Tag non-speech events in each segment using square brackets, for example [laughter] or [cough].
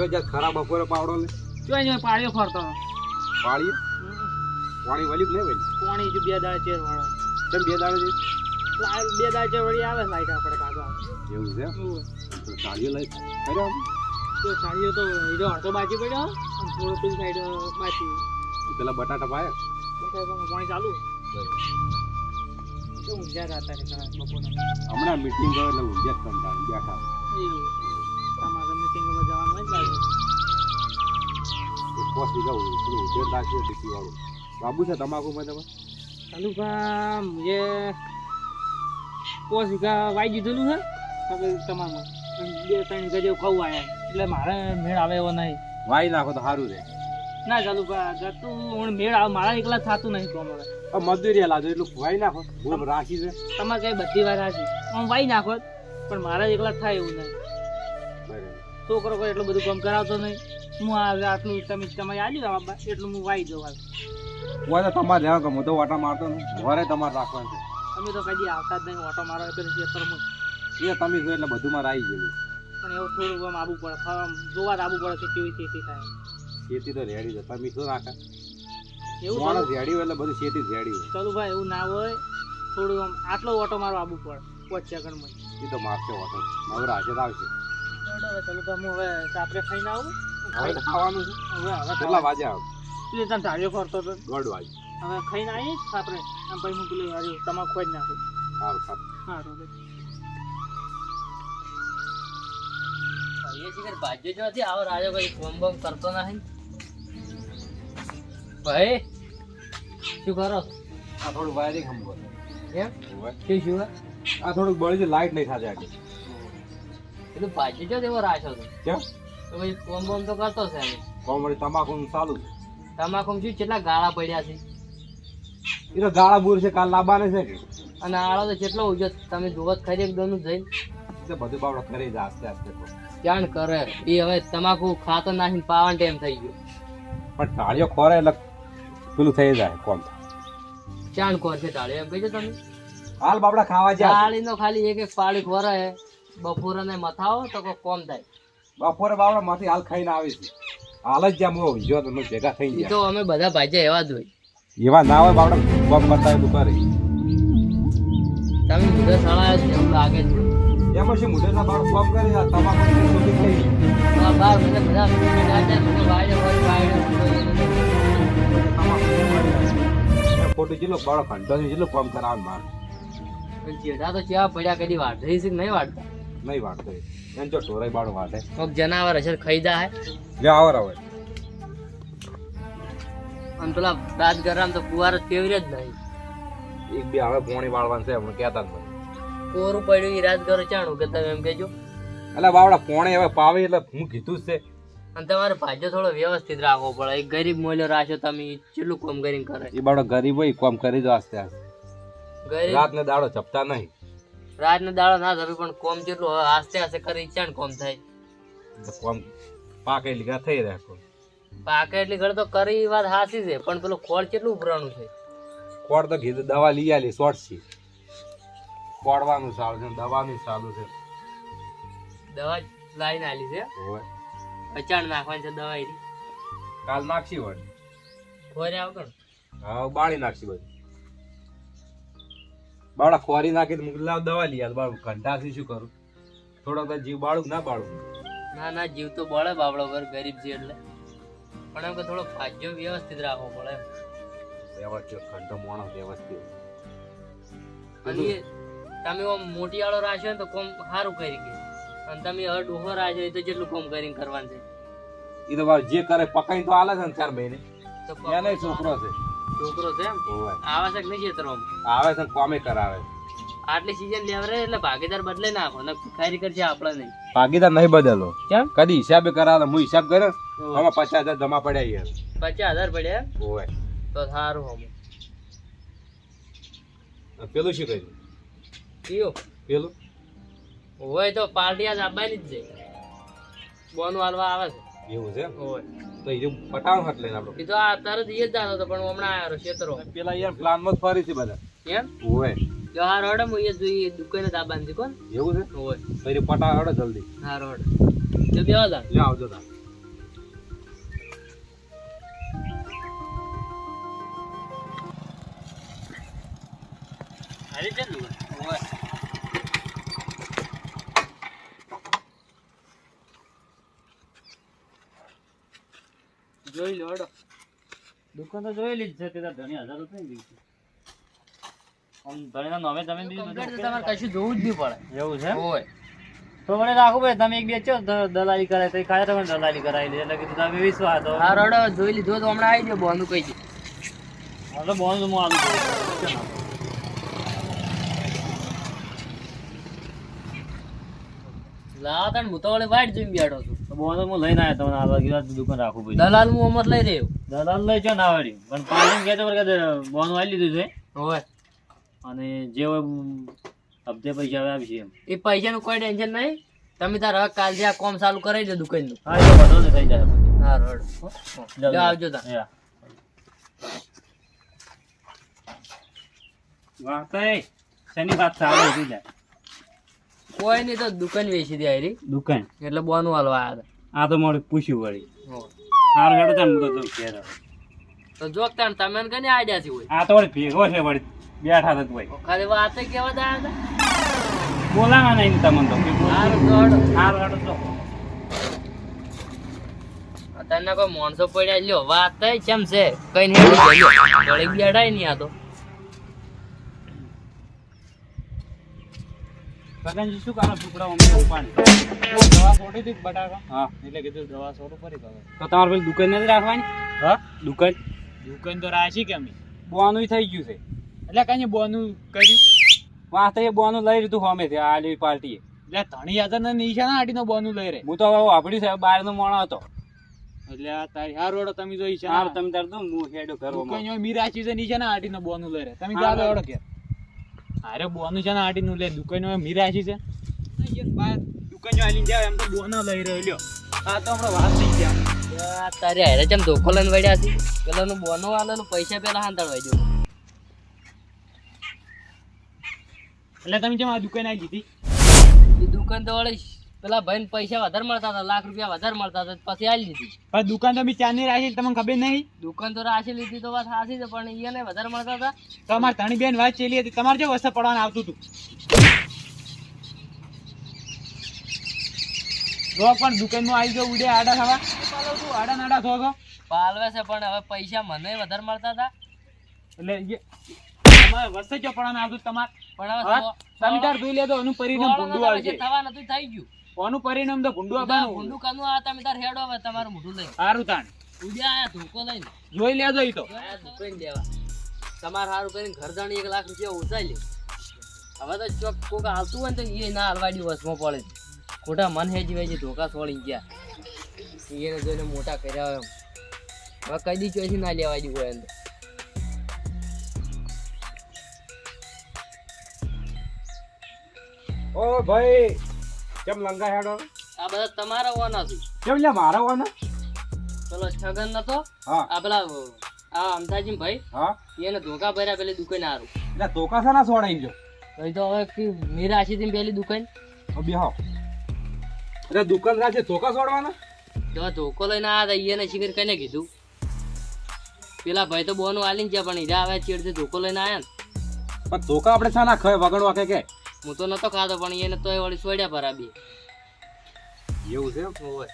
માતા જો ખરા બપોરે પાવડો ને જોઈ અહીં પાળીઓ ફરતો. પાળીઓ પાણી વળ્યું ને નહીં પાણી જો બે દાળ ચેર વાળો. તેમ બે દાડે બે દાળ ચેર વળી આવે લાઈટ આપણે કાઢવા. એવું છે? તો સાડીઓ લઈ. કર્યો તો સાડીઓ તો હીરો હતો બાકી પડ્યો થોડો પેલી સાઈડ બાકી પેલા બટાટા પાયા? બટાકામાં પાણી ચાલુ તો ઊંઘ્યા હતા બપોરના. હમણાં મીટિંગ ગયો એટલે ઊંઝે જ કંટાળી બેઠા મિટિંગમાં જવાનું હોય ને એક પોસ વીઘા પેલું ઊંઝે રાખીએ ડીપી વાળું. બાબુ છે તમાકુ માં તમે ચાલુ કા જે પોસ વીઘા વાઈ દીધેલું છે હવે તમારમાં. બે ત્રણ ગજે ખાવું આયા. એટલે મારે મેળ આવે એવો નહીં. વાઈ નાખો તો સારું રહે ના ચાલુ તું હું મેળ આવે. મારા એકલા થતું નહીં તો હવે મજૂરી લાજો એટલું વાઈ નાખો. રાખી છે. તમારે કઈ બધી વાર રાખી. હું વાઈ નાખો પણ મારા એકલા થાય એવું નહીં. છોકરો કોઈ એટલું બધું કામ કરાવતો નહીં. હું આ આટલું તમે તમારે આલ્યું એટલું હું વાઈ જવા હાલ. તો તમારે કરું હું તો વાટા મારતો ને. ઘરે તમારે રાખવાનું તમે તો કદી આવતા જ નહીં ઓટો મારો ખેતરમાં. છે એ તમે જો એટલે બધું મારે આવી ગયું પણ એવું થોડું આમ આવવું પડે ફરવા જોવા જ આવવું પડે કે કેવી ખેતી થાય. ખેતી તો રેડી છે તમે શું રાખે? એવું માણસ ઝેડી રેડી હોય એટલે બધું ખેતી ઝેડી રેડી હોય. ચાલુ ભાઈ એવું ના હોય થોડું આમ આટલો ઓટો મારો આવવું પડે પાંચ સેકન્ડમાં એ તો મારશે ઓટો નવરા હાજર આવશે. ચાલુ હું હવે સાપરે ખાઈને આવું. હવે ખાવાનું છે. હવે હવે કેટલા વાગે આવ? પેલી તમે ધાર્યો ફરતો હતો. દોઢ વાગે. હવે ખાઈને આવી સાપરે આમ પછી હું પેલું હાર્યું તમાકુ ખોઈ જ નાખું. સારું સારું હા ભાઈ. ભાઈએ શિખર નથી. આવો રાજો કઈ ફોન બોમ કરતો નહીં. ભાઈ શું કરો? આ થોડું વાયરિંગ એમ? હોય શું શું? આ થોડુંક બળી છે લાઈટ નહીં થશે આગળ પેલું ભાજી જો તેવો રાખ્યો હતો કેમ તો પછી ફોન બોમ તો કરતો છે કોમ વળી તમાકુ ચાલુ તમાકુ શું કેટલા ગાળા પડ્યા છે? એ તો ગાળા બૂર છે કાલ લાવવાને છે અને આળો તો કેટલો ઉજો તમે જુઓ ખરી એકદમ જઈને. એ તો બધું બાબડો કરી જાય આસ્તે આસ્તે જાણ કરે? એ હવે તમાકુ ખાતો નાખીને પાવન ટાઈમ થઈ ગયો. પણ ટાળીઓ ખોરે એટલે પેલું થઈ જાય કોમ. ચાણ કોર છે ટાળે એમ કહી તમે. હાલ બાબડા ખાવા જાય ટાળીનો ખાલી એક એક પાળી ખોરે બપોરે ને મથાવો તો કોઈ કોમ થાય. બપોરે બાવડા માંથી હાલ ખાઈને આવી છે હાલ જ જ્યાં હું જો તમે ભેગા થઈ ગયા. તો અમે બધા ભાજ્યા એવા જ હોય. એવા ના હોય બાવડા કોમ કરતા હોય દુપારે તમે મુદત શાળા એવું લાગે છે. એમાં શું મુઢે ના બાળ કોમ કરે આ તમાકુ સુધી થઈ બાર બધા બધા મને થાય, હોય, વાયડો. ખોટું જેટલો બાળક ઘંટો જેટલો કોમ કરાવે માર. પણ ચેડા તો ચેવા પડ્યા કદી વાઢે છે કે નહીં વાઢતા? નહીં વાળતો એમ જો ઢોરાઈ બાળો વાટે કોક જનાવર હશે તો ખાઈ જાય. લે આવો અને પેલા દાંત ગરમ તો કુવાર જ જ નહીં. એક બે હવે પોણી વાળવાનું છે હમણાં કહેતા જ કોરું પડ્યું એ રાત ઘર ચાણું કે તમે એમ કહેજો. એટલે બાવડા પોણે હવે પાવે એટલે હું કીધું જ છે. અને તમારે ભાજો થોડો વ્યવસ્થિત રાખવો પડે. એક ગરીબ મોલ્યો રાખો તમે કેટલું કોમ કરીને કરે? એ બાળો ગરીબ હોય કોમ કરી દો આસ્તે આસ્તે ગરીબ રાત ને દાડો ચપતા નહીં. રાત ને દાડો ના થતું પણ કોમ કેટલું હવે આસ્તે આસ્તે કરી ચાણ કોમ થાય. કોમ પાકે લીધા થઈ રહ્યા કોમ. પાકે એટલી ઘર તો કરી વાત હાસી છે પણ પેલું ખોળ કેટલું ઉપરાણું છે? ખોળ તો કીધું દવા લઈ આલી શોર્ટ છે. ખોડવાનું સારું છે દવાનું સારું છે. દવા લાઈને આલી છે. અચાણ નાખવાની છે દવા કાલ નાખશી વળી ખોરે આવતો ને? હા બાળી નાખશી બધું બાળા ખોરી નાખી તો મૂકી દવા લઈ આલ બાળું ઘંટાથી શું કરું? થોડોક તો જીવ બાળું ના બાળું? ના ના જીવ તો બળે બાબડો ઘર ગરીબ છે એટલે. પણ એમ કે થોડો ફાજ્યો વ્યવસ્થિત રાખવો પડે. વ્યવસ્થિત ઘંટો મોણો વ્યવસ્થિત. અને તમે ઓમ મોટી આળો રાખ્યો તો કોમ સારું કરી ગયું અને તમે હવે ડોહો રાખ્યો એ તો જેટલું કોમ કરીને કરવાનું છે. એ તો જે કરે પકાઈ તો આલે છે ને ચાર મહિને એને છોકરો છે. છોકરો છે એમ? આવે છે કે નહીં ખેતરોમાં? આવે છે કોમે કરાવે. આટલી સીઝન લેવરે એટલે ભાગીદાર બદલે નાખો ને ખરી કરશે આપણે નહીં. ભાગીદાર નહીં બદલો. કેમ? કદી હિસાબે કરાવે હું હિસાબ કર્યો આમાં પચાસ હજાર જમા પડ્યા યાર. પચાસ હજાર પડ્યા હોય તો સારું હમ. પેલું શું કહ્યું કયું? પેલું? હોય તો પાર્ટી આજ આવવાની જ છે. બોનું હાલવા આવે છે. એવું છે હોય તો એ પટાણ હાથ લઈને આપણો આ તરત એ જ જાતો હતો પણ હમણાં આવ્યો ખેતરો પેલા યાર પ્લાનમાં ફરી છે બધા. કેમ હોય જો હું એ જોઈએ દુકાને દાબાન છે કોણ? એવું છે? હોય પછી પટા હડો જલ્દી. હાર હડો. જો બેવા જા. લે આવજો તા. જોઈ લો હડો. દુકાન તો જોયેલી જ છે તે તો ઘણી હજાર રૂપિયા ની દીધી આમ ધણીના નામે તમે બધું તમારે કશું જોવું જ નહીં પડે. એવું છે હોય. તો મને રાખો ભાઈ તમે એક બેચો દલાલી કરાય તો ખાય તમે દલાલી કરાવી લે એટલે કીધું તમે વિશ્વાસ હતો હડો જોઈ લીધો તો હમણાં આવી ગયો બોનું કઈ છે એટલે બોન હું છું લાવા તને હું તો વળી વાઈટ જોઈને બેઠો છું. બોન હું લઈને આવ્યો તમને આ બાજુ દુકાન રાખું ભાઈ દલાલ હું અમર લઈ રહ્યો. દલાલ લઈ છે ના વળી પણ પાણી કહેતો કે બોનો વાળી લીધું છે. હોય. અને જે હોય હપ્તે પૈસા આવે આપશે એમ. એ પૈસાનું કોઈ ટેન્શન નહીં. તમે તાર હવે કાલ જે આ કોમ ચાલુ કરાવી દો દુકાનનું. હા એ બધો થઈ જાય. હા રોડ. આવજો તા શેની વાત ચાલે હતી લે કોઈ નહીં તો દુકાન વેચી દે દુકાન. એટલે બોનું હાલવા આવ્યા આ તો મારે પૂછ્યું વળી. સારું હેડો તાન હું તો ઘેર તો જોક તાણ તમે કને આઈડિયા છે આ તો વળી ભેગો છે વળી બેઠા હતા ભાઈ ખાલી વાત કેવા દા હતા બોલાવા નહીં તમને તો હારું તો હડો. સારું હેડો તો. તને કોઈ માણસો પડ્યા લ્યો વાત થઈ કેમ છે. કઈ નહીં ગળી બેડાય નહીં આ તો. ગગનજી શું કામ ટુકડા અમે ઉપાડી. દવા છોડી હતી બટાકા? હા. એટલે કીધું દવા છોડું ફરી તો તમારે પેલી દુકાન નથી રાખવાની? હા? દુકાન? દુકાન તો રાખી કે અમે. બોનું થઈ ગયું છે. એટલે કઈ બોનું કર્યું વાસ્તે એ બોનું લઈ લીધું અમે થી આલી પાર્ટીએ એટલે ધણી યાદ ને નિશાના આટીનો બોનું લઈ રહે હું તો હવે વાપર્યું બહાર બહારનો મોણો હતો. એટલે આ તારી હાર ઓડો તમે જોઈ છે હાર તમે તાર તો હું હેડો દુકાન ઘરમાં. જો મી રાશી છે નિશાના આટીનો બોનું લઈ રહે તમે હા, ઓડો કે અરે બોનું છે ને હાટીનું લે દુકાન જો મીરા છે દુકાન હાલીને જાવ એમ તો બોનો લઈ રહ્યો લ્યો. આ તો હમણાં વાત થઈ ગયા તારે હેરે ચમ ધોખો લઈને વળ્યા છે. પેલાનું બોનો આલે પૈસા પેલા હાંતળવાઈ દો એટલે તમે જેમ આ દુકાન આવી લીધી એ દુકાન તો વળી પેલા ભાઈ પૈસા વધારે મળતા હતા લાખ રૂપિયા વધારે મળતા હતા પછી આલી લીધી. પણ દુકાન તો મી ચારની રાખી તમને ખબર નહીં? દુકાન તો રાખી લીધી તો વાત હાસી છે પણ એને વધારે મળતા હતા. તમારે ધણી બેન વાત ચેલી હતી તમારે જે વસ્તુ પડવાનું આવતું હતું? જો પણ દુકાનમાં આવી ગયો ઉડે આડા થવા. પાલો તું આડા નાડા થો પાલવે છે પણ હવે પૈસા મને વધારે મળતા હતા. એટલે તમારે વસ્તુ જો પડવાનું આવતું તમારે? પણ હવે તમે તાર જોઈ લેતો એનું પરિણામ થવા ભૂંડું આવશે. જે થવાનું થઈ ગયું. ઓનું પરિણામ તો ભૂંડું આવવાનું ભૂંડું કનું આ તમે તાર હેડો હવે તમારું મોઢું લઈ સારું તાણ. ઉડ્યા આયા ધોકો લઈને. જોઈ લેજો ઈ તો. આયા દેવા. તમારે સારું કરીને ઘર જાણી એક લાખ રૂપિયા ઉચાઈ લે હવે તો ચોક કોક આવતું હોય ને તો એ ના હલવાડી વસમાં પડે. ખોટા મન હેજી વેજી ધોકા છોડી ગયા. એને જોઈને મોટા કર્યા હોય એમ. હવે કદી દી ચોઈસી ના લેવા દી હોય અંદર ઓ ભાઈ કેમ લંગા હેડો? આ બધા તમારા ઓના છે. કેમ લે મારા ઓના? પેલો છગન નતો? હા. આ પેલા આ અમથાજી ભાઈ હા. એને ધોકા ભર્યા પેલી દુકાન હારું. એટલે ધોકા છે ના સોડાઈ જો ભાઈ તો હવે કી આશી થી પેલી દુકાન? તો બેહો. એટલે દુકાન રાખે ધોકા સોડવાના? જો ધોકો લઈને આ હતા એને શિખર કઈને કીધું? પેલા ભાઈ તો બોનું આલીને ગયા પણ ઈરા આવે ચેડથી ધોકો લઈને આવ્યા ને. પણ ધોકા આપણે શા ના ખય વગણવા કે કે? હું તો નતો ખાતો પણ એને તોય વળી સોડ્યા પર બે. એવું છે હોય?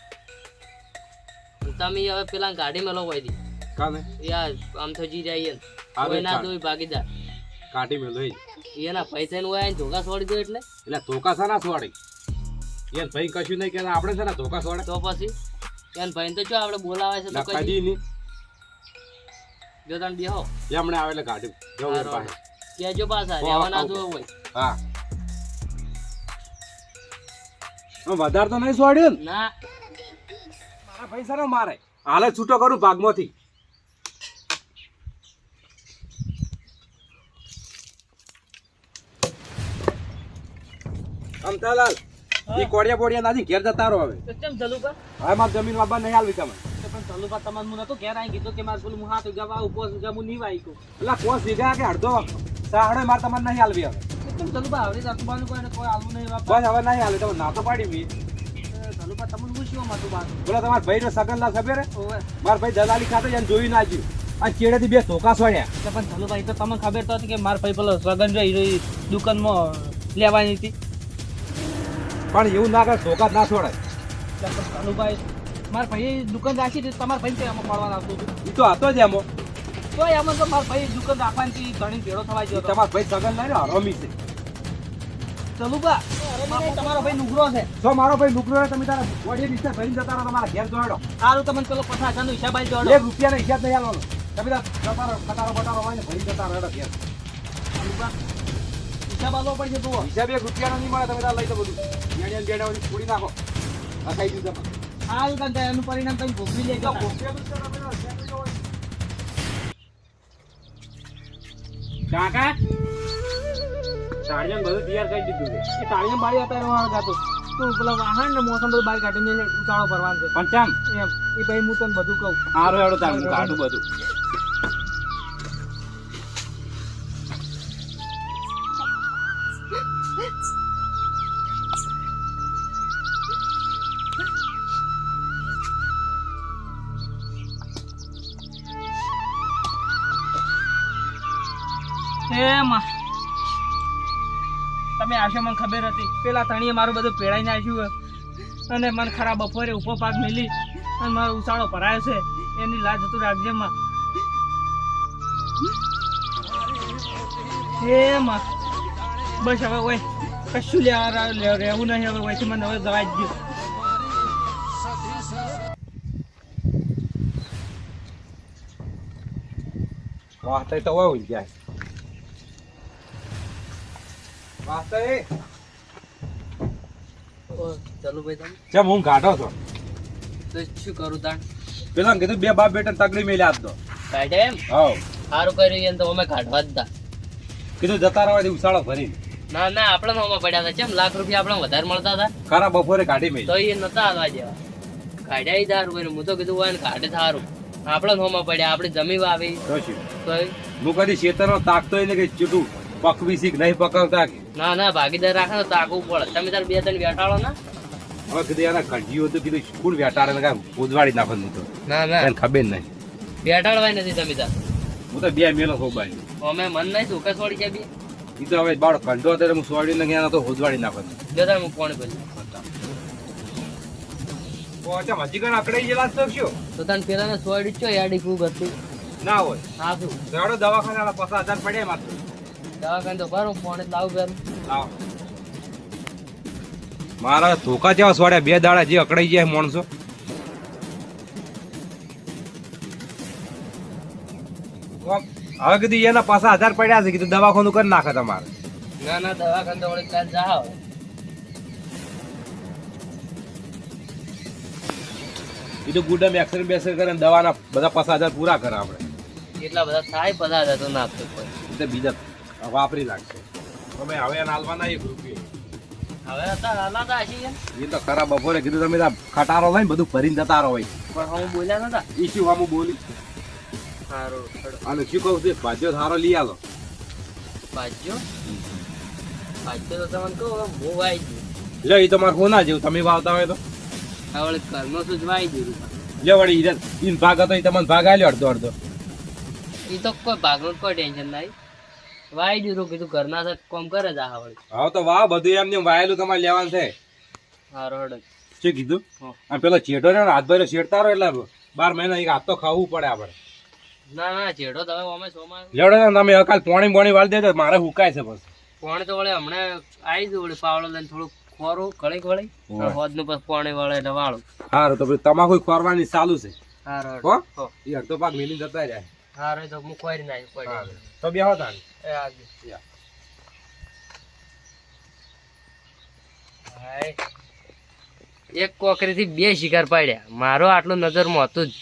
તમે હવે પેલા ગાડીમાં હોય દી. કામે? યાર આમ તો જી જાય ને હા, ના દોય ભાગીદાર. કાઢી મેં લઈ એના પૈસા નું હોય ધોકા છોડી દો એટલે. એટલે ધોકા સાના છોડી? એન ભાઈ કશું નહીં કે આપણે છે ને ધોકા છોડે? તો પછી? એન ભાઈ તો જો આપણે બોલાવે છે તો કદી નહીં. જો તમે બેહો એમણે આવે એટલે કાઢ્યું જો પાસે કેજો પાછા હો, રહેવા ના આવું. જોવું હોય. હા. વધારે તો નહીં સોડ્યું ને? મારા પૈસા ને મારે. હાલે છૂટો કરું ભાગમાંથી. અમથાલાલ ઈ કોડિયા બોડિયા નાથી ઘેર જતા રહો હવે. તો કેમ જલુકા હવે મારે જમીન વાપવા નહીં હાલવી તમે પણ જલુકા તમારે હું નતો ઘેર આવી કીધું કે મારે પેલું હું હાથ જવા ઉપવાસ જમું નહીં વાઈ એટલે કોસ વીઘા કે અડધો સાડો મારે તમારે નહીં હાલવી હવે. કેમ ધલુભા આવડી રાખવાનું કોઈ કોઈ આવું નહીં બસ હવે નહીં હાલે તમે ના તો પાડી મી ધલુભા તમને પૂછ્યું મારું બાર બોલો? તમારા ભાઈનો સગન ના હે? મારા ભાઈ દલાલી ખાતે જઈને જોઈ ના જ્યું આ ચેડેથી બે ધોકા સોડ્યા એટલે પણ ધનુભાઈ તો તમને ખબર તો હતી કે મારા ભાઈ પેલો સગન જોઈ દુકાનમાં લેવાની હતી. પણ એવું ના કરે ધોકા ના છોડાય ધનુભાઈ મારા ભાઈએ દુકાન રાખી હતી તમારા ભાઈ એમાં આમાં પડવાનું આવતું હતું. એ તો હતો જ એમો. તો એમાં તો મારા ભાઈ દુકાન રાખવાની ઘણી ભેળો થવા ગયો તમારા ભાઈ સગન લઈને હરોમી છે. ચલુબા તમારો ભાઈ નુકરો છે. જો મારો ભાઈ નુકરો હોય તમે તારા બોડી નીચે ભરીને જતા રહો તમારા ઘેર જોડો સારું તમને પેલો પચાસ હજારનો હિસાબ આવી એક રૂપિયાનો હિસાબ નહીં આલવાનો. તમે તમારો ખટારો બટારો હોય ને ભરી જતા રહો ઘેર. હિસાબ આલવો પડશે જુઓ. હિસાબ એક રૂપિયાનો નહીં મળે તમે તાર લઈ લો બધું. બેડિયા ને બેડિયા છોડી નાખો. આ દીધું તમે. સારું એનું પરિણામ તમે ભોગવી લેજો. કાકા? સાડિયા બધું તૈયાર કરી દીધું છે. એ તાળીયા બાળી અત્યારે વાળ ગાતો તું પેલો વાહન ને મોસમ બધું બહાર કાઢી ઉતાળો ભરવાનો છે. પણ ચામ. એમ. એ ભાઈ હું તને બધું કહું. સારું હેડો તારું કાઢું બધું. ખબર હતી. પેલા તણીએ મારું બધું પેળાઈ નાખ્યું અને મને ખરા બપોરે ઊભો પાક મેલી અને મારો ઉછાળો ભરાયો છે. એની લાજ હતું રાખજે બસ હવે ઓય, કશું લેવા રહેવું નહીં હવે, ઓયથી મને હવે જવા જ ગયું વાસ્તે તો હોય જાય. ભાઈ તમે ચમ હું કાઢો છો. તો શું કરું તાણ? પેલા કીધું બે બાપ બેટા તગડી મેલ્યા આપ દો કાઢે એમ? હા સારું કર્યું એને તો અમે કાઢવા જ તા. કીધું જતા રહેવાથી ઉછાળો ભરી ના ના આપણે નોમાં પડ્યા હતા. કેમ લાખ રૂપિયા આપણે વધારે મળતા હતા? ખરા બપોરે કાઢી મેલી. તો એ નતા આવવા જેવા કાઢ્યા ઈ દારૂ કર્યું હું તો કીધું હોય ને કાઢે સારું આપણે નોમાં પડ્યા આપણે જમી વાવી. તો શું? તો હું કદી ખેતરનો તાકતો ને કે ચૂટું. પકવી શીખ નહીં પકવતા કે? ના ના ભાગીદાર રાખે તો આગું પડે. તમે તાર બે ત્રણ બેઠાડો ના. હવે કીધું એના કંઢિયું હતું કીધું સ્કૂલ વેટાડે ને કાંઈ ઉજવાડી નાખો નહીં તો? ના ના. એને ખબર નહીં. બેઠાડવાય નથી તમે તાર. હું તો બે મેલો સોબાઈ અમે મન નહીં ધોકા છોડી છે બી. એ તો હવે બાળ કંઢો હતો હું સોડી ને એના તો ઉદવાડી નાખો જો તાર હું કોણ બોલી. પહોંચા હજી કણ અકડાઈ ગયેલા તો શું? તો તને પેલા ને સોડી ચો યાડી ખૂબ હતું. ના હોય. હા શું? તો દવાખાના પચાસ હજાર પડ્યા માત્ર દવાખાને તો ફોન પેલું. મારા ધોકા જેવા સોડ્યા બે દાડા જે અકડાઈ જાય માણસો. હવે કીધું એના પાછા હજાર પડ્યા છે કીધું દવાખાનું કરી નાખે તમારે. ના ના દવાખાનું તો વળી કાલ જાઓ. એ તો ગુડમ એક્સરે બેસર કરે દવાના બધા પાસા હજાર પૂરા કરે આપણે. એટલા બધા થાય પધાર તો નાખતો બીજા વાપરી લાગશે. તમે હવે એને હાલવાના એક રૂપિયો એ તો ખરા બપોરે કીધું તમે ખટારો લઈને બધું ભરીને જતા રહો ભાઈ પણ હું બોલ્યા નતા. શું આમ બોલી? સારું અને શું કહું છું ભાજ્યો સારો લઈ આલો. ભાજ્યો? ભાજ્યો તો તમને કહું બહુ વાઈ ગયું. લે એ તો મારે હોના જેવું તમે વાવતા હોય તો. હવે વળી કર્મ શું જ વાઈ ગયું લે વળી ઈન ભાગ હતો એ તમને ભાગ આલ્યો અડધો અડધો. એ તો કોઈ ભાગનું કોઈ ટેન્શન નહીં. વાઈ દીધું કીધું ઘરના સાથે કોમ કરે જ આ વળી તો વાહ બધું એમને વાયેલું તમારે લેવાનું છે. સારો હડો. શું કીધું? હં. અને પેલો ચેડો ને હાથ ભર્યો શેડતા રહો એટલે બાર મહિના એક હાથ તો ખાવું પડે આપણે. ના ના ચેડો તમે અમે સોમાં લેડો ને તમે અકાલ પોણી પોણી વાળી દેજો મારે હુકાય છે બસ. પોણી તો વળે હમણાં આવી ગયું વળે પાવડો લઈને થોડું ખોરું કળીક વળી. હોદનું પછી પોણે વળે એટલે વાળું. સારું તો તમાકુ ખોરવાની ચાલુ છે. સારો હો? હો. એ અડધો પાક મિલી જતા જાય સારો તો હું કોઈ નાખ્યું કોઈ સારું. તો બેહો તાન. એ આગળ હાય. એક કોકરીથી બે શિકાર પાડ્યા. મારો આટલું નજરમાં હતું જ.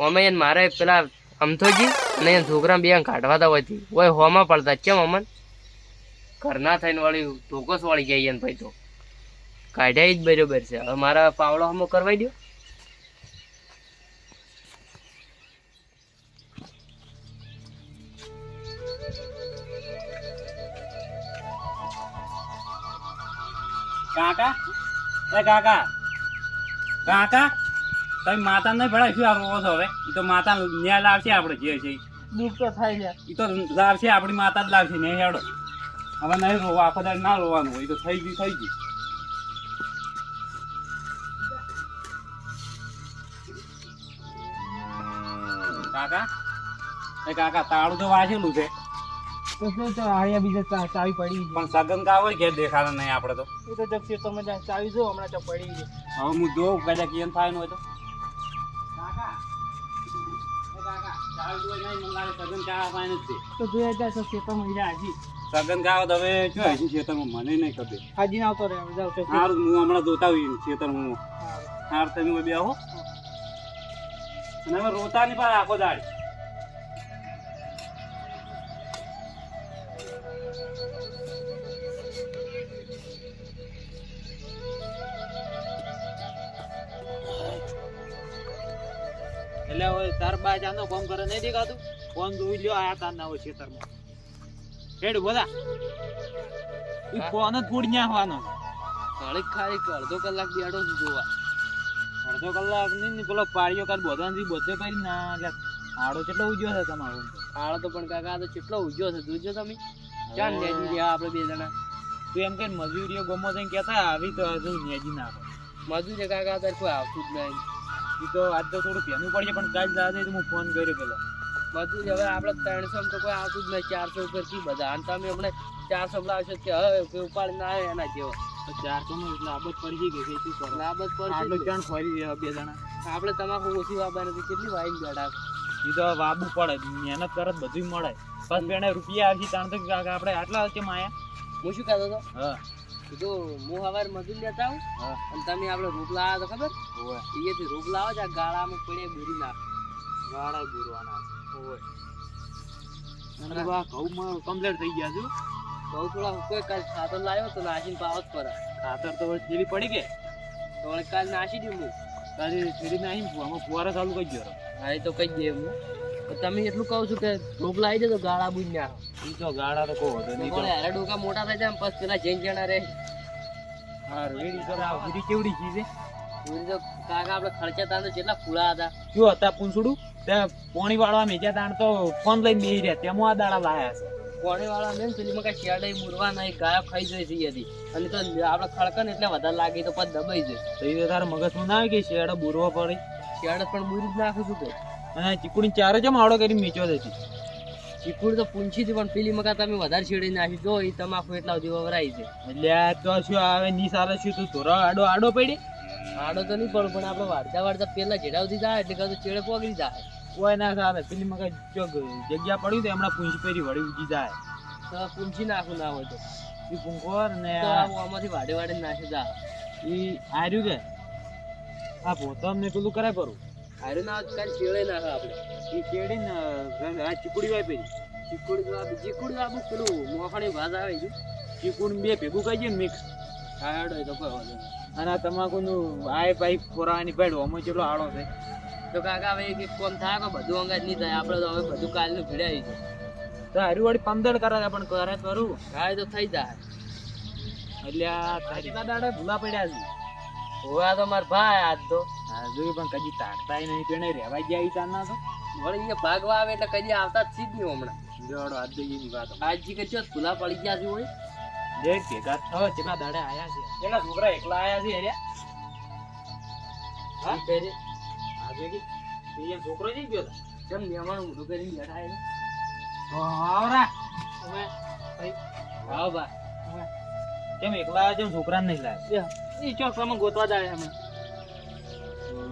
અમે એને મારે પેલા અમથોજી અને એને છોકરા બે કાઢવાતા હોય ઓય હોમાં પડતા. કેમ અમન? ઘરના થઈને વળી ધોકોસ વાળી ગયા એને ભાઈ તો. કાઢ્યા જ બરોબર છે. હવે મારા પાવડો હમો કરવાઈ દો કાકા? એ કાકા. કાકા તમે માતા નહીં ભણાય શું આ રોવો છો હવે? એ તો માતા ન્યાય લાવશે આપણે જે છે દુઃખ તો થાય છે. એ તો લાવશે આપણી માતા જ લાવશે નહીં હેડો. હવે નહીં રોવા આખો દાડ ના રોવાનું હોય એ તો થઈ ગયું થઈ ગયું. કાકા? એ કાકા તાળું તો વાંચેલું છે. તો તો આયા બીજા ચાવી પડી પણ સગન કા હોય ઘેર દેખાડે નહીં આપણે તો? એ તો જક્ષી તો મજા ચાવી જો હમણાં તો પડી ગઈ. હવે હું જોઉં કદાચ કેમ થાય હોય તો. કાકા. સગન પાણી ખેતર તો હવે શું હશે ખેતરમાં? મને નહીં ખબર. હાજી આવતો રહે સારું હું હમણાં જોતા હોઈએ ખેતર હું. હાર તમે બે આવો. અને રોતા નહીં પાડે આખો દાડ. એટલે હવે તાર બા જાનો ફોન કરે નહીં દેખાતું? ફોન જોઈ લ્યો આયા તાર ના હોય ખેતરમાં. હેડ બોલા ઈ ફોન જ ફૂડ નાખવાનો ઘડીક ખાલી અડધો કલાક બેઠો છું જોવા. અડધો કલાક નહીં ને પેલો પાળીઓ કાઢ બોધાનથી બધે પાડી ના એટલે આડો કેટલો ઉજ્યો છે તમારો? આડો તો પણ કાકા તો કેટલો ઉજ્યો છે જોજો તમે. ચાલ નેજી રહ્યા આપણે બે જણા. તું એમ કે મજૂરીઓ ગમો થઈને કહેતા આવી તો હજુ નેજી નાખો મજૂરી કાકા અત્યારે કોઈ આવતું જ નહીં. ઈ તો આજ તો થોડું પહેનું પડશે પણ કાલ દાદા તો હું ફોન કર્યો પેલો. બધું જ હવે આપણે ત્રણસો તો કોઈ આવતું જ નહીં ચારસો ઉપરથી બધા અને તમે હમણાં ચારસો લાવશો કે હવે કોઈ ઉપાડ ના આવે એના જેવો. ચારસો માં એટલે આબત પડી ગઈ કે શું કરો? લાભ પડી આપણે પડશે ફરી રહ્યા બે જણા? આપણે તમાકુ ઓછી વાપરવાની નથી. કેટલી વાઈન બેઠા એ તો વાબુ પડે. મહેનત કરે બધું મળે. બસ બેને રૂપિયા આવી તાણ તો આપણે આટલા છે માયા? હું શું કહેતો હતો? હા. કીધું હું હવે મજૂર લેતા આવું અને તમે આપણે રૂપ લાવ્યા તો ખબર? અહીંયાથી રૂપ લાવો આ ગાળામાં પડે બુરી નાખ. ગાળા ગુરવાના અને બા ઘઉં કમ્પ્લીટ થઈ ગયા છું? બહુ થોડા કોઈ કાલ ખાતર લાવ્યો તો નાસીને પાવત પર. ખાતર તો હવે પડી ગઈ તો કાલ નાસી દઉં હું. તારી થેલી નાખી આમાં ફુવારા ચાલુ કરી ગયો હા એ તો કહી દે હું. તમે એટલું કહું છું કે રૂપ આવી જાય તો ગાળા બુજ ના ઈ તો ગાળા તો કહો હતો નહીં તો હારે ડોકા મોટા થઈ જાય પછી પેલા જૈન જણા રહે. હા રેડી તો આ બધી કેવડી ચીજ છે? પૂરી તો કાકા આપણે ખર્ચા તા તો કેટલા ફૂલા હતા. શું હતા પૂંછડું? ત્યાં પોણી વાળવા મેજા તાણ તો ફોન લઈને બેહી રહ્યા તેમાં આ દાડા લાયા છે. પોણી વાળા મેં પેલી માં કઈ મુરવા નહીં ગાયો ખાઈ જઈ છે હતી અને તો આપણે ખડકન એટલે વધારે લાગે તો પછી દબાઈ જાય. તો એ તારા મગજમાં ના આવે કે શેડો બુરવો પડી. શેરડે પણ બુરી જ નાખું છું કે અને ચીકુડી ચારે જો માવડો કરી મીચો હતી ચીકુડ તો પૂંછી હતી પણ પેલી મકા તમે વધારે છેડી નાખી. જો એ તમાકુ એટલા સુધી વવરાય છે. એટલે આ તો શું આવે ની સારે શું તું ધોરો આડો આડો પડી. આડો તો નહીં પડું પણ આપણે વાળતા વાળતા પેલા ઝેડા સુધી જાય એટલે કહું ચેડે પોગળી જાય. કોઈ ના સારે પેલી મકા જગ્યા પડી તો હમણાં પૂંછી પેરી વળી ઉજી જાય. તો પૂંછી નાખું ના હોય તો. એ પૂંખોર ને આમાંથી વાડે વાડે નાખી જા. એ આર્યું કે? આ પોતમ અમને પેલું કરાય કરું હારે ના કાલ ચેડે ના આપણે. એ કેડી ને આ ચીકુડી વાય પેરી ચીકુડ ચીકુડી આબુ પેલું મોફાણી ભાત આવે છે. ચીકુડ બે ભેગું કહી ને મિક્સ ખાડો તો કોઈ વાંધો અને આ તમાકુનું આય પાઇપ ફોરાની પેડો અમે ચેલો આડો છે. તો કાકા હવે એક કોમ થાય કે બધું અંગાજ નહીં થાય. આપણે તો હવે બધું કાલનું ભીડાવી છે તો હારી વાળી પંદર કરે પણ કરે કરું થાય તો થઈ જાય. એટલે આ દાડા ભૂલા પડ્યા છે. હવે તો માર ભાઈ આજ તો. જોયું પણ કદી તાકતાય નહીં પેણે રહેવા ગયા ઈ તારના તો. વળી એ ભાગવા આવે એટલે કદી આવતા જ સીધ નહીં હમણાં. જોડો આજ તો એની વાત. આજજી કે ચો ભૂલા પડી ગયા છે હોય દેખ ભેગા. થયો કેટલા દાડે આયા છે. એના છોકરા એકલા આયા છે અરે હા કરે આજે કે એ છોકરો જઈ ગયો તા. જેમ નિયમણ ઊંધું કરીને તો આવરા. હવે આવો ભાઈ કેમ એકલા આવ્યા છે છોકરા નહીં લાયા? એ ચોકમાં ગોતવા જાય હમણાં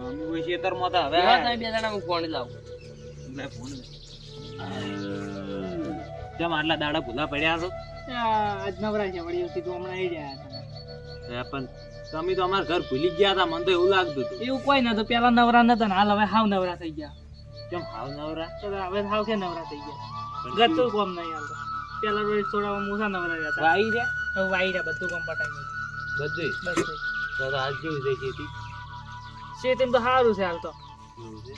અમે કોઈ ખેતરમાં હતા હવે તમે બે જણા હું ફોન લાવું. ફોન. કેમ આટલા દાડા ભૂલા પડ્યા છો? આજ નવરા છે વળી સીધું હમણાં આવી જાય એ પણ તમે તો અમારા ઘર ભૂલી ગયા હતા મને તો એવું લાગતું હતું. એવું કોઈ નતું પેલા નવરા નતા હાલ હવે હાવ નવરા થઈ ગયા. કેમ હાવ નવરા? હવે હાવ કે નવરા થઈ ગયા. ગતું કોમ નહીં હાલ પેલા રોજ થોડા મોટા નવરા હતા આવી છે હવે વાઈ રહ્યા બધું કામ પટાઈ બધું બધું તો આજ જેવું છે ખેતી? ખેતી તો સારું છે હાલ તો.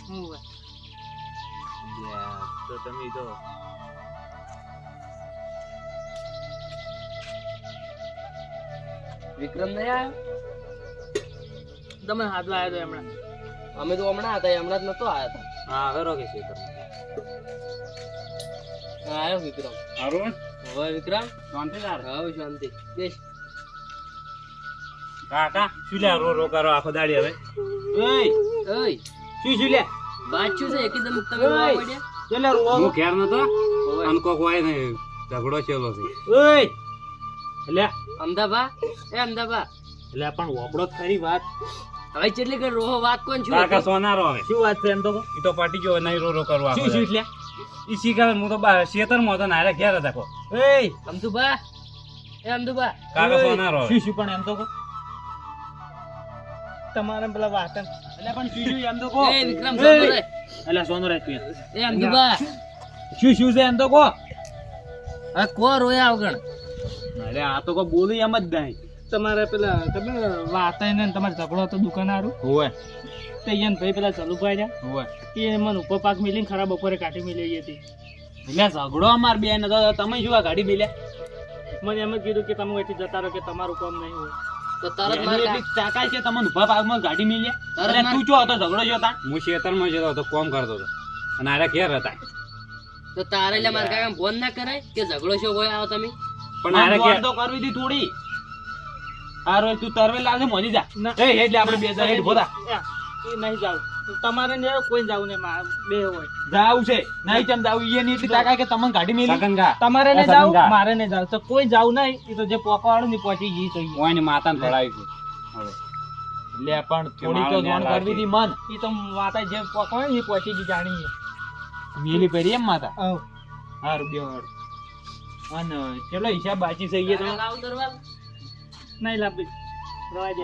હું યા, તો તમે તો વિક્રમ નહીં આવ્યો? તમે હાથ લાયા તો એમણે. અમે તો હમણાં હતા એ હમણાં જ નતો આવ્યા હતા. હા હવે કે ખેતર હા, આવ્યો વિક્રમ. હારું હવે વિક્રમ? શાંતિ તાર? હવે શાંતિ. બેસ. કાકા શું રો રો કરો આખો દાડી હવે? એય ઓય. શું શું લે બાચું છે? એકદમ તમે રોવા પડ્યા એટલે રોવા. હું ઘેર નતો? ઓય. અને કોક ને ઝઘડો છેલો છે. ઓય. એટલે અમદાવાદ? એ અમદાવાદ. એટલે પણ વપડો ખરી વાત. હવે એટલે કે રોહો વાત કોણ છું કાકા સોનારો હવે. શું વાત છે એમ તો? ઈ તો પાટી ગયો નહીં રો રો કરવા શું શું એટલે ઈ શીખે હું તો બા શેતરમાં હતો નારે ઘેર હતા કો એય અમદુબા એ અમદુબા કાકા સોનારો શું શું પણ એમ તો કો તમારે પેલા વાત એટલે પણ શું [laughs] શું એમ તો કો એ વિક્રમ સોનો રે એટલે સોનો રે તું એમ. એ અમદુબા શું શું છે એમ તો કો હવે કો રોયા અવગણ અરે આ તો કો બોલું એમ જ નહીં. તમારે પેલા ખબર વાત ને તમારે ઝઘડો હતો દુકાનદારું હોય તો અહીંયા ભાઈ પેલા ચલુભાઈ રહ્યા. હોય એ મને ઉપર પાક મિલી ખરાબ બપોરે કાઢી મિલી હતી. એટલે ઝઘડો અમાર બે ને તમે શું આ ગાડી મિલ્યા? મને એમ જ કીધું કે તમે અહીંથી જતા રહો કે તમારું કામ નહીં હોય. તો તરત માર તાકાત છે તમને ઊભા પાકમાં ગાડી મિલ્યા અરે તું ચો હતો ઝઘડો જો તાણ હું શેતરમાં જતો હતો કોમ કરતો હતો. અને આરે ઘેર હતા. તો તારે એટલે મારા કાકા ફોન ના કરાય કે ઝઘડો શું હોય આવો તમે? પણ આરે ઘેર તો કરવી હતી થોડી. આ રોજ તું તરવે લાગે મોની જા. એ એટલે આપણે બે જણ હેઠ બોલા એ નહીં જાવ તમારે ને કોઈ જાવ ને બે હોય. જાવ છે. નહીં ચમ જાવ ઈએ ની એટલી કે તમને ગાડી મેલી. તમારે ને જાવ મારે ને જાવ તો કોઈ જાવ નહીં એ તો જે પોકવાળું ની પહોંચી ગઈ જોઈએ હું ને માતા ને ભરાય છે. લે પણ થોડી તો જોણ કરવી હતી મન. એ તો માતા જે પોકવાય ને એ પહોંચી ગઈ જાણી મેલી પેરી એમ માતા? આવ. હારું બે અને ચલો હિસાબ બાકી થઈ ગયો તો. નહીં લાંબી રવા દે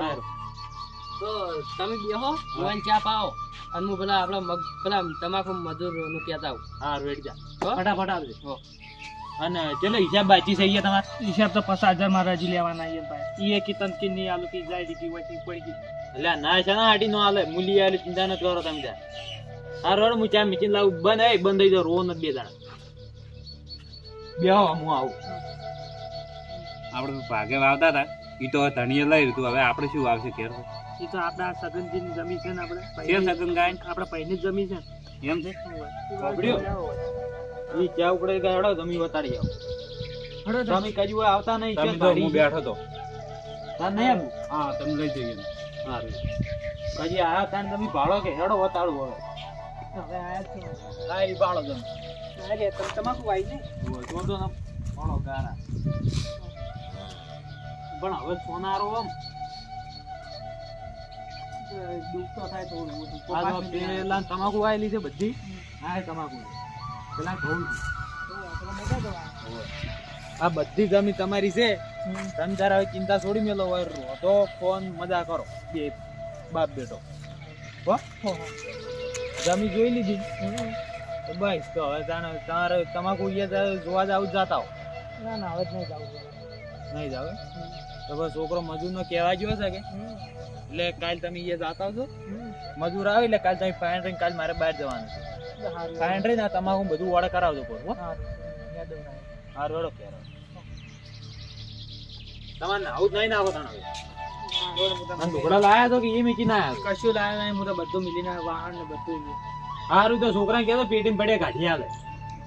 તો તમે બેહો હું ચા પાવો અને હું પેલા આપણા મગ પેલા તમાકુ મજૂરનું કહેતા આવું. હા હેડ જા. હો? ફટાફટ આવજે. હો. અને ચલો હિસાબ બાકી છે ગયા તમારે? હિસાબ તો પચાસ હજાર મારા હજી લેવાના છે ભાઈ. એ કીતન કે નહીં આલુ કે જાય દીધી હોય પડી ગઈ એટલે ના છે ના હાટી નો હાલે મૂલી આલે ચિંતા ન કરો તમે ત્યાં. હારું હેડ હું ચા મીચીને લાવું. બંધ એ બંધ થઈ જાવ રો ન બે દાડા. બેહો હું આવું. આપણે ભાગે વાવતા હતા. ઈ તો ધણીએ લઈ લીધું. હવે આપણે શું આવશે ઘેર? એ તો આપડા સગનજીની જમીન છે ને આપણે. છે સગન ગાય? આપણા પૈની જ જમીન છે. એમ છે? સાંભળ્યું? ઈ ચા ઉકળે કે હેડો તમે વતાડી આવો. તમે કજુ આવતા નહીં કે તો હું બેઠો તો. તાર નહીં આવું? હા તમે લઈ જઈએ હા કજી આયા તાન તમે ભાડો કે હેડો વતાડો હવે. હવે આયા છે. હા ઈ ભાડો તમે તમાકુ આવી ને તો તો ને. ભાડો ગારા. પણ હવે સોનારો આમ દુઃખ તો થાય તો પેલા તમાકુ આવેલી છે બધી? હા તમાકુ પેલા ઘઉં. આ બધી જમીન તમારી છે. તમે તારે હવે ચિંતા છોડી મેલો હોય તો ફોન મજા કરો. બે બાપ બેટો. હો. જમી જોઈ લીધી. બસ તો હવે જાણે તમારે તમાકુ જોવા જાવ જાતા હો. ના ના હવે નહીં જાવ નહીં જાવ? તો છોકરો મજૂર નો કહેવા ગયો છે કે? એટલે કાલ તમે અહીંયા જાતા છો મજૂર આવે એટલે કાલ તમે પાણી રહીને કાલ મારે બહાર જવાનું છે. પાણી રહીને આ તમાકુ બધું ઓર્ડર કરાવજો પર હો. રોડો પહેરો તમારે નાવું જ નહીં નાખો તાણ હવે હા, રોડ મોટા અને ઢોકળા લાયા તો કે એ મીકી ના કશું લાવ્યા નહીં હું તો બધું મિલીને વાહન ને બધું સારું તો છોકરા કહેતો પેટીને પડે કાઢી આલે.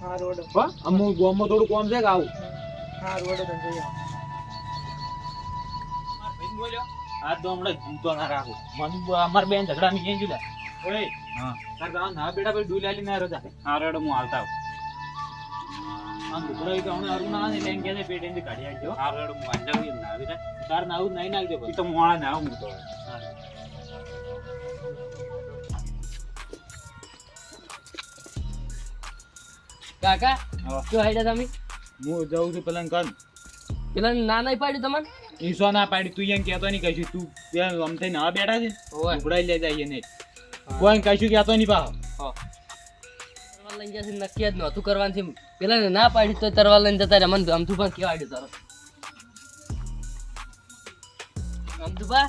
હા રોડ હો અમુક ગામમાં થોડું કોમ છે કે આવું? હા રોડ આ તો હમણાં જૂતો ના રાખું. મને અમાર બેન ઝઘડા મી કેમ જુદા. ઓય હા. તાર ગામ ના બેટા ભાઈ ડૂલ આલી ના રજા. હા રેડો હું હાલતા આવું. આમ ઢોકળા ઈ હમણાં ના આવે ને એટલે એમ કહે છે પેટીને કાઢી આવજો હા રેડો હું હાલ જાઉં ના આવી તાર નાવું નહીં નાખજો ઈ તો મોળા ને આવું તો કાકા. શું હાઈડા તમે? હું જઉં છું પેલા કર પેલા ના નહીં પાડ્યું તમને ઈસો ના પાડી તું એમ કહેતો નહીં કહીશું તું ત્યાં આમ થઈને ના બેઠા છે? ઓય લે જાય નહીં કોઈ કહીશું કહેતો નહીં પા લઈને જશે નક્કી જ નહોતું કરવાનું પેલા ના પાડી તો તરવા લઈને જતા રહ્યા. મને અમથું પણ કેવાડ્યું તરત અમથુભા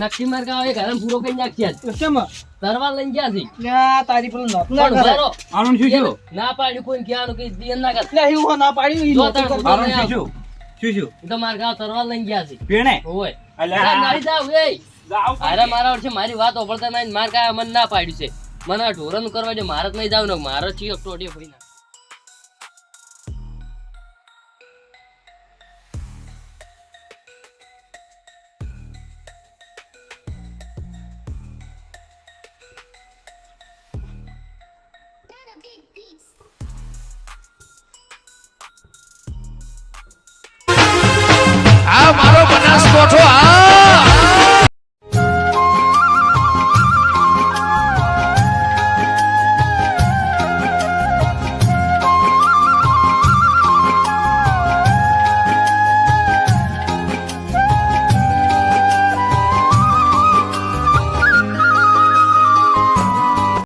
નક્કી માર કાવ એક પૂરો કરી નાખ્યા કેમ તરવાર લઈને ગયા છે. લ્યા, તારી પેલું નહોતું કરે. શું ના પાડ્યું કોઈ કહેવાનું કે ના કર. ના પાડ્યું શું શું? શું શું એ તો મારા ગાવ તરવાર લઈને ગયા છે. પીણે ઓય અલ્યા. નાઈ જાવ એ અરે મારા વર્ષે મારી વાત ઓપડતા નહીં માર કાંઈ મન ના પાડ્યું છે. મને આ ઢોરનું કરવા દે મારે જ નહીં જાવ ને મારે ચી અકટોડીએ ભાઈ ના